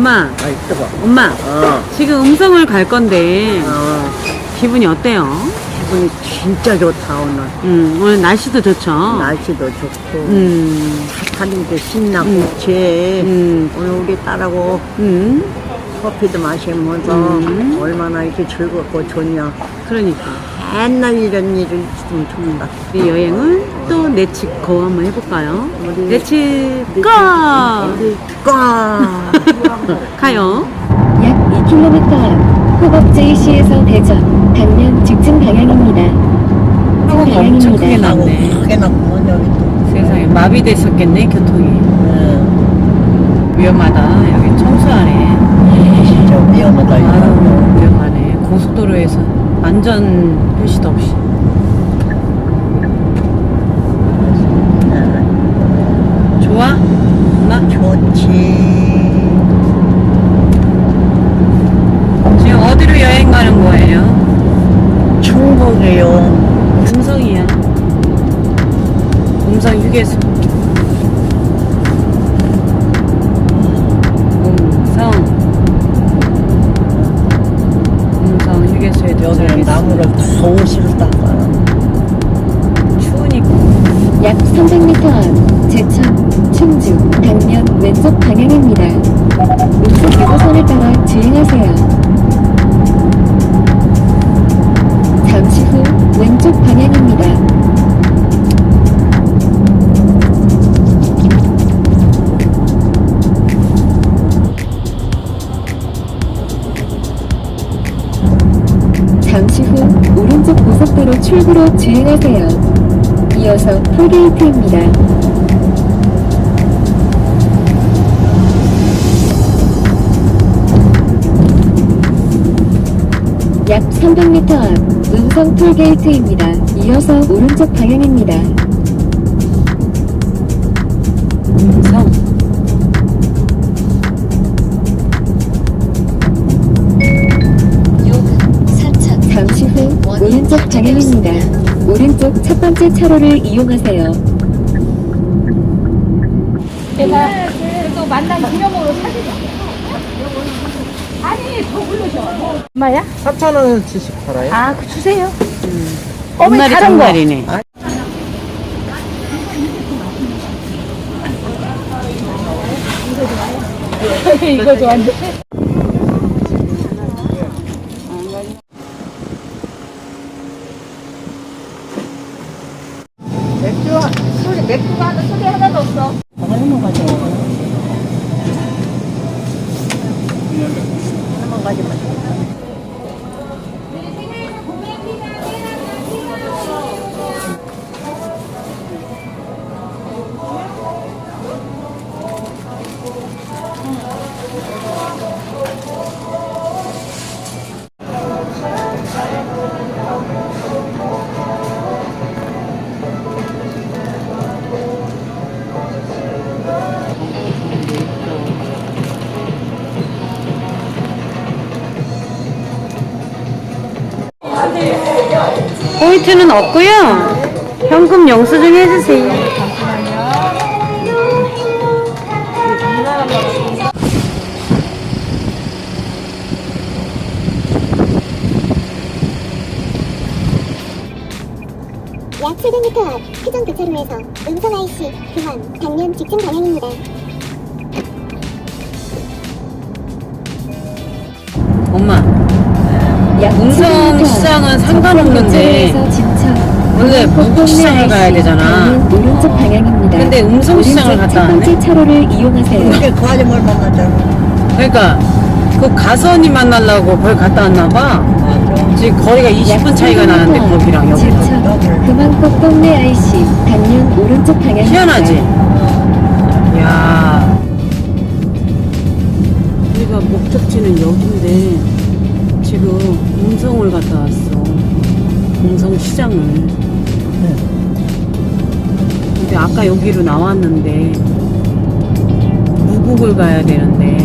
엄마, 아이 뜨거. 엄마. 어. 지금 음성을 갈 건데 어. 기분이 어때요? 기분이 진짜 좋다 오늘. 음, 오늘 날씨도 좋죠? 날씨도 좋고 음, 차 타는 게 신나고 음. 제 음, 오늘 우리 딸하고 음, 커피도 마시면서 음. 얼마나 이렇게 즐겁고 좋냐. 그러니까. 맨날 이런 일을 좋다. 우리 여행을 또 내치고 한번 해볼까요? 내치고! 꽉. 가요. 약 2km 앞 호법 JC에서 대전, 방면 직진 방향입니다. 사고가 엄청 크게 나고 났네. 크게 났구먼 여기 또. 세상에 마비됐었겠네, 교통이. 네. 위험하다. 여기 청소하네. 진짜 위험하다. 이거. 아유, 위험하네. 고속도로에서 안전 표시도 없이. 좋아? 엄마? 좋지. 지금 어디로 여행 가는 거예요? 충북이요. 음성이야. 음성 휴게소. 왼쪽 방향입니다. 잠시 후 오른쪽 고속도로 출구로 주행하세요. 이어서 톨게이트입니다. 약 300m 앞 음성 톨게이트입니다. 이어서 오른쪽 방향입니다. 음성. 잠시 후 오른쪽 방향입니다. 오른쪽 첫 번째 차로를 이용하세요. 제가 그래도 만난 기념으로 올려줘. 얼마야? 4,000원어치씩 팔아요? 아, 그 주세요. 한 마리 다른 거. 장날이네. 이거 좋아하는데. 포인트는 없고요. 현금 영수증 해주세요. 약 700m 앞 회전 교차로에서 음성 IC 교환 방면 직진 방향입니다. 엄마, 약 음성 700m 앞 시장은 상관없는데 북동네 무국시장을 가야 되잖아. 오른쪽 방향입니다. 근데 음성 시장을 오른쪽 갔다 첫 번째 왔네. 차로를 이용하세요. 이렇게 그 아줌마를 만나잖아. 그러니까 그 가선이 만나려고 거기 갔다 왔나 봐. 맞아. 지금 거리가 20분 차이가 나는데 거기랑 여기. 진천, 금왕꽃 동네 IC 방면 오른쪽 방향입니다. 희한하지? 야 우리가 목적지는 여긴데 지금 음성을 갔다 왔어. 음성 시장을. 근데 아까 여기로 나왔는데 무국을 가야 되는데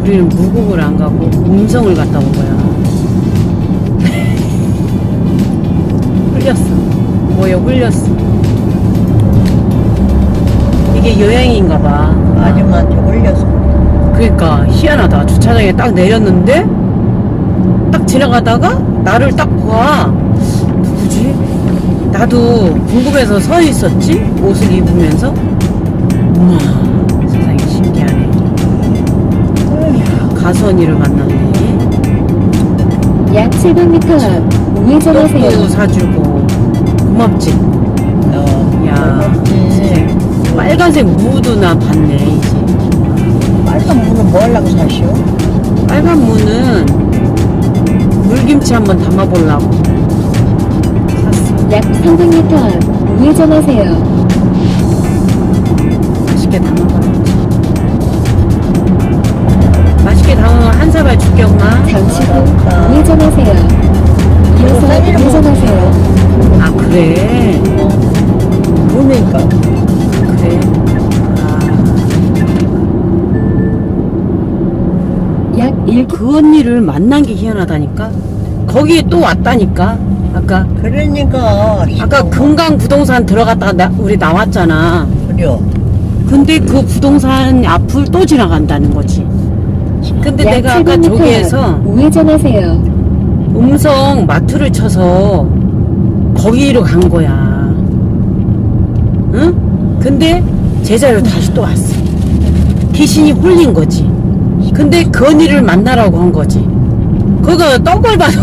우리는 무국을 안 가고 음성을 갔다 온 거야. 흘렸어. 뭐에 흘렸어. 이게 여행인가 봐. 아줌마한테 올려서. 그러니까 희한하다. 주차장에 딱 내렸는데 딱 지나가다가 나를 딱 봐. 나도 궁금해서 서 있었지? 옷을 입으면서. 우와, 세상에 신기하네. 이야, 가수언니를 만났네. 약 700m 앞 떡도 우회전하세요. 사주고 고맙지. 어. 야, 진짜 빨간색 무도 나 봤네 이제. 빨간 물은 뭐 하려고 사시오? 빨간 무는 물김치 한번 담아보려고. 약 300m 앞 우회전하세요. 맛있게 담아봐야지. 맛있게 담으면 한 사발 엄마. 잠시 후 우회전하세요. 이어서 우회전하세요. 아 그래. 그러니까. 그래. 아, 약 1km 그 언니를 만난 게 희한하다니까. 거기에 또 왔다니까. 아까 그러니까. 아까 금강 부동산 들어갔다가 나- 우리 나왔잖아. 그래요. 근데 그 부동산 앞을 또 지나간다는 거지. 근데 약 내가 아까 700m 저기에서 앞 우회전하세요. 음성 마트를 쳐서 거기로 간 거야. 응? 근데 제자로 다시 또 왔어. 귀신이 홀린 거지. 근데 그 언니를 만나라고 한 거지. 그거 떡을 받아.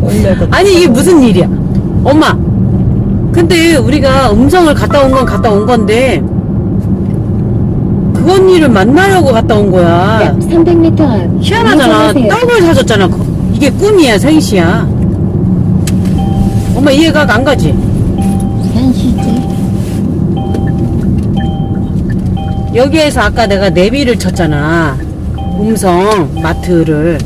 원래도 아니 이게 무슨 일이야? 엄마. 근데 우리가 음성을 갔다 온 건 갔다 온 건데 그 언니를 만나려고 갔다 온 거야. 약 300m 앞 희한하잖아. 우회전하세요. 떡을 사줬잖아. 그- 이게 꿈이야, 생시야. 엄마 이해가 안 가지? 현시지. 여기에서 아까 내가 내비를 쳤잖아. 음성 마트를.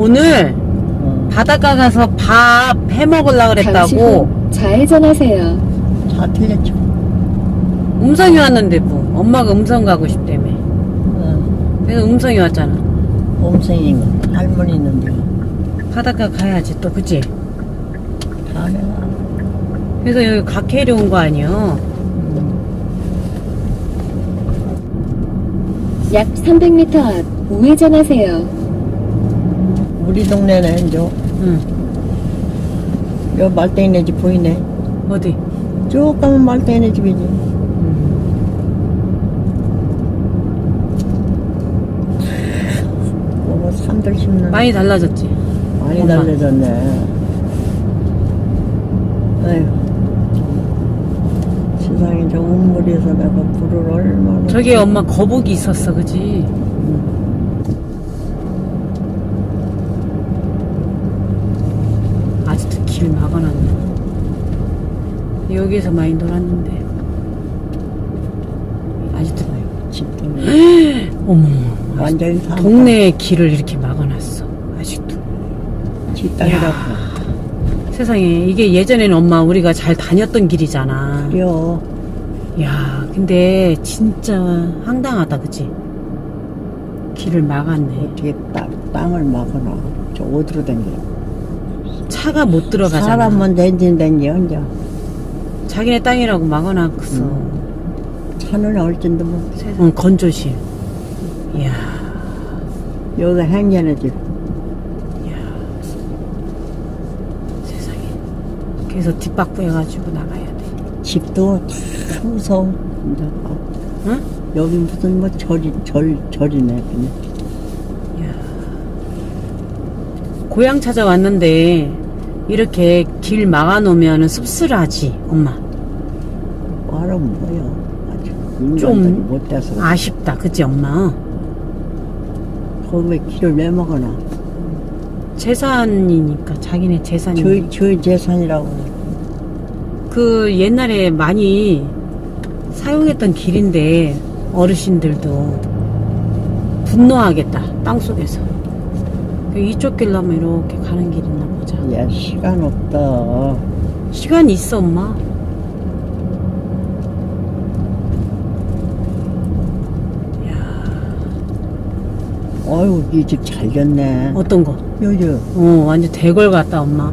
오늘 어. 바닷가 가서 밥 해 먹으려고 잠시 그랬다고 후 좌회전하세요. 다 틀렸죠. 음성이 왔는데 뭐 엄마가 음성 가고 싶다며. 어. 그래서 음성이 왔잖아. 옴생이가 할머니 있는데. 바닷가 가야지 또 그치? 다 내가. 그래서 여기 각해리 온거 아니야? 약 300m 앞 우회전하세요. 우리 동네는 저, 응. 요 말땡이네 집 보이네. 어디? 쭉 가면 말땡이네 집이지. 뭐 산들 심는 많이 달라졌지? 많이 엄마. 달라졌네. 아휴. 세상에 저 운물에서 내가 불을 얼마나. 저기 엄마 거북이 있었어, 그지? 아직도 길 막아놨네. 여기서 많이 놀았는데. 아직도 봐요. 집도 어머, 완전히 다. 동네 길을 이렇게 막아놨어. 아직도. 집 땅이라고. 세상에, 이게 예전에는 엄마 우리가 잘 다녔던 길이잖아. 그래요. 야, 근데 진짜 황당하다, 그치? 길을 막았네. 어떻게 땅, 땅을 막아놔. 저 어디로 댕겨. 차가 못 들어가잖아. 사람만 댕긴다니, 혼자. 자기네 땅이라고 막아놨어. 차는 얼진도 뭐. 응, 건조실. 이야, 여기가 행전의 집. 세상에. 그래서 뒷박부해가지고 나가야 돼. 집도 다 무서워. 이제 막. 응? 여기 무슨 뭐 절이, 절, 절이네, 그냥. 고향 찾아왔는데, 이렇게 길 막아놓으면 씁쓸하지, 엄마. 뭐하러 뭐요. 아주. 좀 인간들이 못 돼서. 아쉽다, 그치, 엄마? 거기 왜 길을 왜 먹어놔. 재산이니까, 자기네 재산이. 저희, 저희 재산이라고. 그 옛날에 많이 사용했던 길인데 어르신들도 분노하겠다 땅 속에서 그 그 이쪽 길로 하면 이렇게 가는 길 있나 보자. 야 시간 없다. 시간 있어, 엄마. 어유 이집 잘겼네. 어떤 거? 요요. 어, 완전 대걸 같다, 엄마.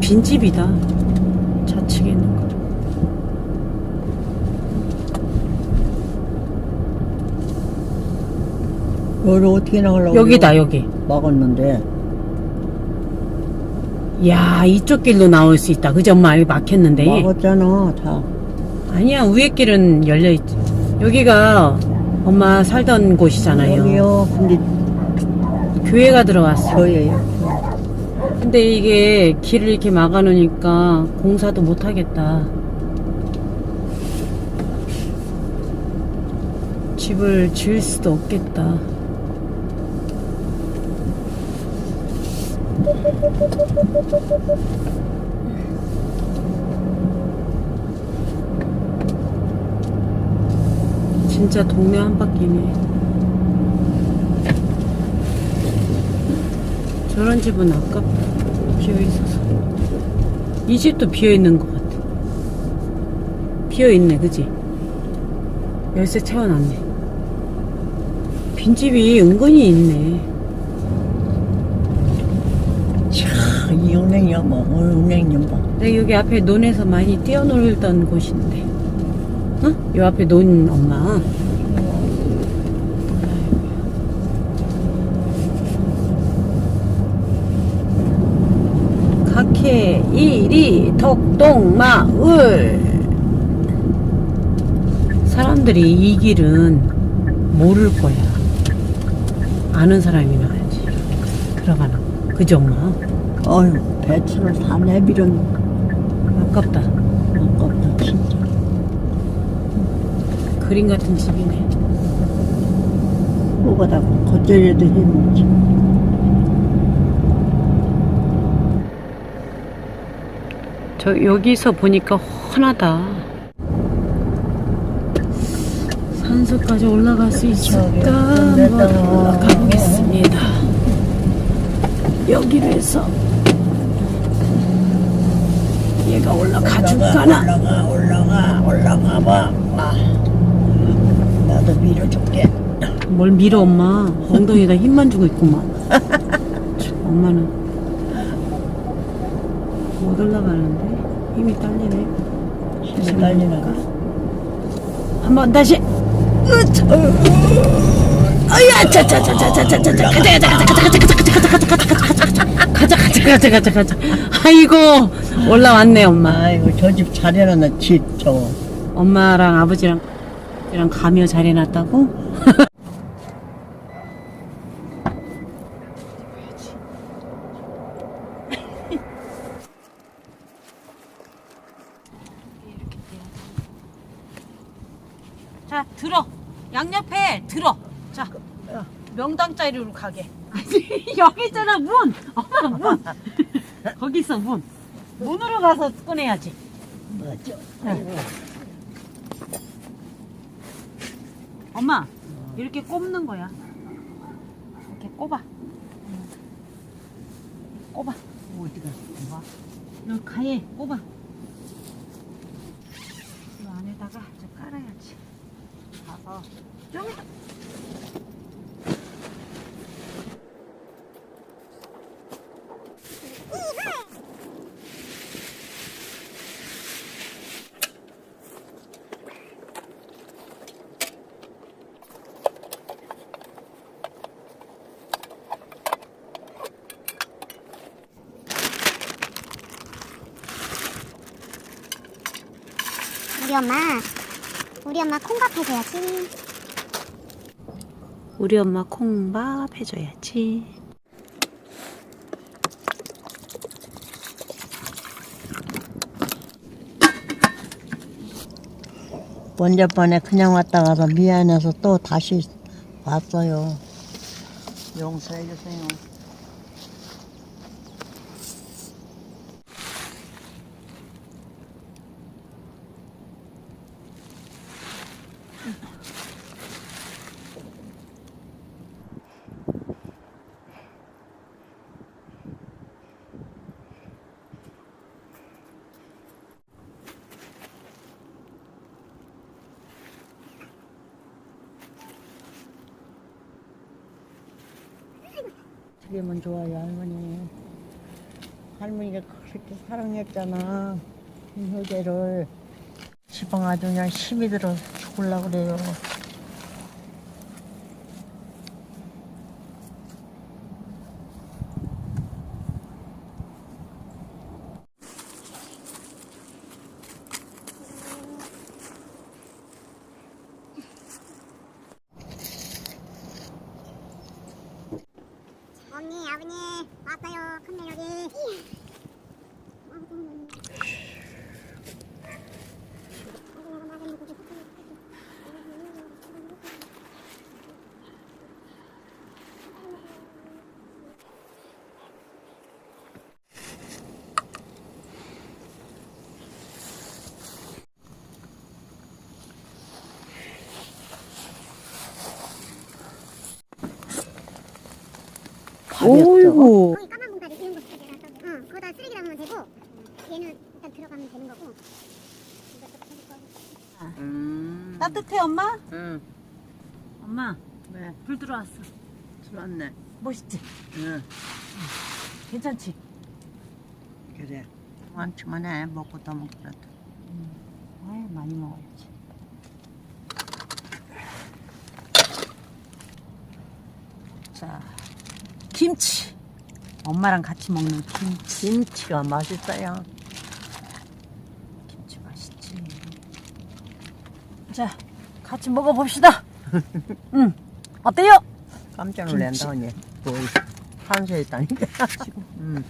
빈집이다. 좌측에 있는 거. 여기 어떻게 나가려고 여기다 여기. 막았는데 야 이쪽 길로 나올 수 있다. 그지 엄마 여기 막혔는데. 막았잖아 다 아니야 위에 길은 열려 있지. 여기가 엄마 살던 곳이잖아요. 여기요 근데 교회가 들어왔어. 저예요 근데 이게 길을 이렇게 막아놓으니까 공사도 못 하겠다. 집을 지을 수도 없겠다. 진짜 동네 한 바퀴네. 저런 집은 아깝다. 비어 있어서. 이 집도 비어 있는 것 같아. 비어 있네, 그지? 열쇠 채워놨네. 빈집이 은근히 있네. 이 은행이야 뭐 어느 은행이야 뭐 내가 여기 앞에 논에서 많이 뛰어놀던 곳인데. 어? 요 앞에 논 엄마. 각해 이리 덕동 마을 사람들이 이 길은 모를 거야 아는 사람이 나야지 들어가는 거. 그지 엄마 어휴 배추를 다 내밀은 아깝다 아깝다 진짜 그림 같은 집이네 뭐가 다 겉절이도 해먹지 저 여기서 보니까 훤하다. 산소까지 올라갈 수 있을까? 한번 올라가 보겠습니다. 여기로 해서 얘가 올라가 줄까나? 올라가 올라가 올라가 봐 아. 나도 밀어줄게 뭘 밀어 엄마? 엉덩이에다 힘만 주고 있구만. 참, 엄마는 못 올라가는데 힘이 딸리네. 힘이 딸리나 한번 다시. 으차. 어야, 짜짜짜짜짜짜짜짜. 가자, 가자, 가자, 가자, 가자, 가자, 가자, 가자, 가자, 가자, 가자, 가자, 가자, 가자. 아이고 올라왔네 엄마. 아이고 저 집 잘 해놨네 집 저거 엄마랑 아버지랑 이랑 가며 잘 해놨다고? 자 들어 양옆에 들어 자 명당 자리로 가게 여기 있잖아 문. 엄마 문. 거기 있어 문. 문으로 가서 꺼내야지. 맞죠 엄마 이렇게 꼽는 거야. 이렇게 꼽아. 꼽아. 어디가 꼽아? 여기 가에 꼽아. 이 안에다가 좀 깔아야지. 가서. 좀 이따 우리 엄마. 우리 엄마 콩밥 해줘야지. 우리 엄마 콩밥 해줘야지. 먼저 번에 그냥 왔다 가서 미안해서 또 다시 왔어요. 용서해 주세요 튀김은 좋아요 할머니 할머니가 그렇게 사랑했잖아. 김효재를. 지방 아주 그냥 힘이 들어 죽을라 그래요. 언니 아버님 왔어요 큰 매력이 오이고. 거기 까만 거 쓰게 해서 응 거기다 쓰레기 담으면 되고 얘는 일단 들어가면 되는 거고 이것도 해줄 거고 음. 따뜻해 엄마? 응. 엄마 왜? 불 들어왔어. 들었네. 멋있지? 응. 괜찮지? 그래. 많지만 해. 먹고 더 먹더라도. 아유 많이 먹어야지. 자 김치. 엄마랑 같이 먹는 김치. 김치가 맛있어요. 김치 맛있지. 자 같이 먹어봅시다. 응 어때요? 깜짝. 놀란다, 언니. 뭐, 한세 있다니까. 지금 응.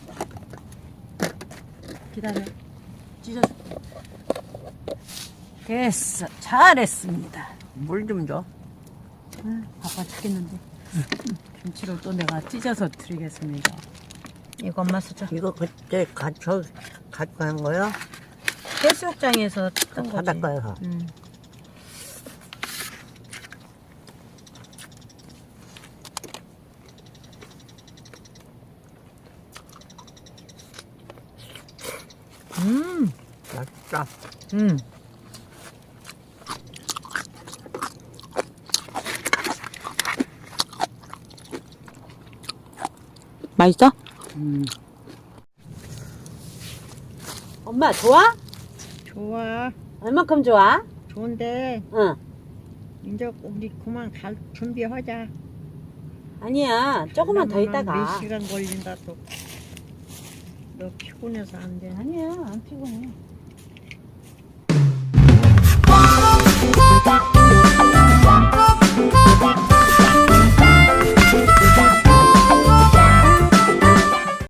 기다려. 찢어줘. 됐어. 잘했습니다. 물 좀 줘. 응, 바빠 죽겠는데. 김치를 또 내가 찢어서 드리겠습니다. 이거 엄마 쓰자. 이거 그때 갖춰, 갖고 한 거야? 해수욕장에서 뜯은 거지. 바닷가에서. 응. 음, 맛있다. 음. 맛있어? 음. 엄마 좋아? 좋아. 얼만큼 좋아? 좋은데 응. 이제 우리 그만 갈 준비하자. 아니야. 조금만 더 있다가. 몇 시간 걸린다 또. 너 피곤해서 안 돼. 아니야. 안 피곤해. Bye.